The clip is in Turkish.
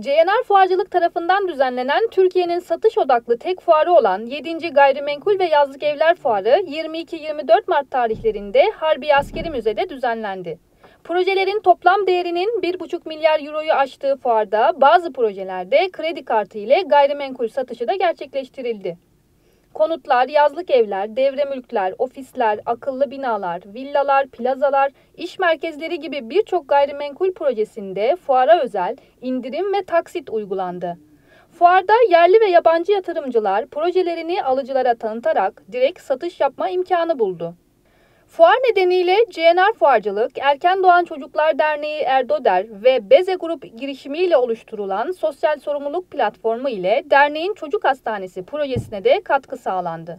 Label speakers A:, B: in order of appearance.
A: CNR Fuarcılık tarafından düzenlenen Türkiye'nin satış odaklı tek fuarı olan 7. Gayrimenkul ve Yazlık Evler Fuarı 22-24 Mart tarihlerinde Harbi Askeri Müze'de düzenlendi. Projelerin toplam değerinin 1,5 milyar euroyu aştığı fuarda bazı projelerde kredi kartı ile gayrimenkul satışı da gerçekleştirildi. Konutlar, yazlık evler, devre mülkler, ofisler, akıllı binalar, villalar, plazalar, iş merkezleri gibi birçok gayrimenkul projesinde fuara özel indirim ve taksit uygulandı. Fuarda yerli ve yabancı yatırımcılar projelerini alıcılara tanıtarak direkt satış yapma imkanı buldu. Fuar nedeniyle CNR Fuarcılık, Erken Doğan Çocuklar Derneği Erdoder ve Beze Grup girişimiyle oluşturulan sosyal sorumluluk platformu ile derneğin çocuk hastanesi projesine de katkı sağlandı.